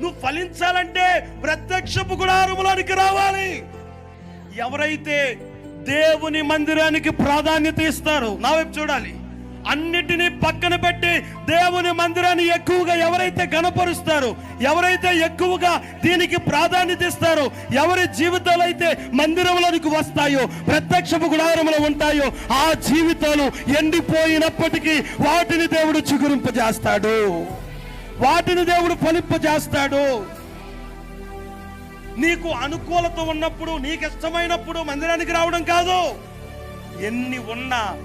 నువ్వు ఫలించాలంటే ప్రత్యక్షపు గుడారములోనికి రావాలి. ఎవరైతే దేవుని మందిరానికి ప్రాధాన్యత ఇస్తారో నా వైపు చూడాలి. అన్నిటినీ పక్కన పెట్టి దేవుని మందిరాన్ని ఎక్కువగా ఎవరైతే గణపరుస్తారో ఎవరైతే ఎక్కువగా దీనికి ప్రాధాన్యత ఇస్తారో ఎవరి జీవితాలు అయితే మందిరంలోనికి వస్తాయో ప్రత్యక్షపు గుడారంలో ఉంటాయో ఆ జీవితాలు ఎండిపోయినప్పటికీ వాటిని దేవుడు చిగురింపజేస్తాడు. వాటిని దేవుడు ఫలింపజేస్తాడు. నీకు అనుకూలత ఉన్నప్పుడు నీకు ఇష్టమైనప్పుడు మందిరానికి రావడం కాదు. ఎన్ని ఉన్నా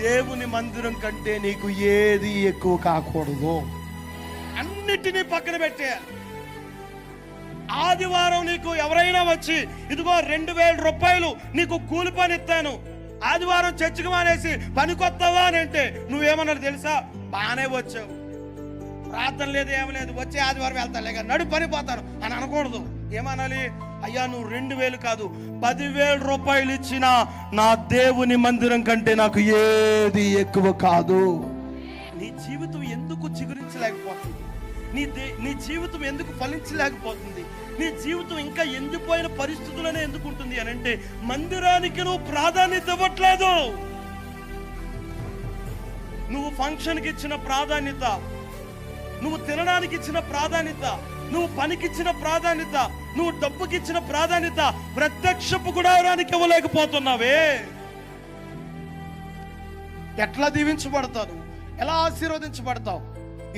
దేవుని మందిరం కంటే నీకు ఏది ఎక్కువ కాకూడదు. అన్నిటినీ పక్కన పెట్టే. ఆదివారం నీకు ఎవరైనా వచ్చి ఇదిగో రెండు వేల రూపాయలు నీకు కూలి పని ఇస్తాను. ఆదివారం చర్చికి మానేసి పనికొత్తవా అని అంటే నువ్వేమన్నారు తెలుసా? బాగానే వచ్చావు. ప్రార్థన లేదు ఏం లేదు. వచ్చే ఆదివారం వెళ్తాను లేక నడు పనిపోతాను అని అనకూడదు. ఏమనాలి? అయ్యా నువ్వు రెండు వేలు కాదు పదివేల రూపాయలు ఇచ్చిన నా దేవుని మందిరం కంటే నాకు ఏది ఎక్కువ కాదు. నీ జీవితం ఎందుకు చిగురించలేకపోతుంది? నీ దే నీ జీవితం ఎందుకు ఫలించలేకపోతుంది? నీ జీవితం ఇంకా ఎండిపోయిన పరిస్థితులనే ఎందుకు ఉంటుంది అని అంటే మందిరానికి నువ్వు ప్రాధాన్యత ఇవ్వట్లేదు. నువ్వు ఫంక్షన్కి ఇచ్చిన ప్రాధాన్యత నువ్వు తినడానికి ఇచ్చిన ప్రాధాన్యత నువ్వు పనికిచ్చిన ప్రాధాన్యత నువ్వు డబ్బుకి ఇచ్చిన ప్రాధాన్యత ప్రత్యక్షపు గుడారానికి ఇవ్వలేకపోతున్నావే. ఎట్లా దీవించబడతావు? ఎలా ఆశీర్వదించబడతావు?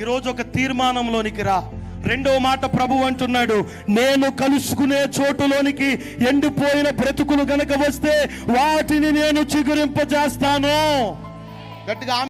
ఈరోజు ఒక తీర్మానంలోనికి రా. రెండో మాట ప్రభు అంటున్నాడు నేను కలుసుకునే చోటులోనికి ఎండిపోయిన బ్రతుకులు గనక వస్తే వాటిని నేను చిగురింపజేస్తాను. గట్టిగా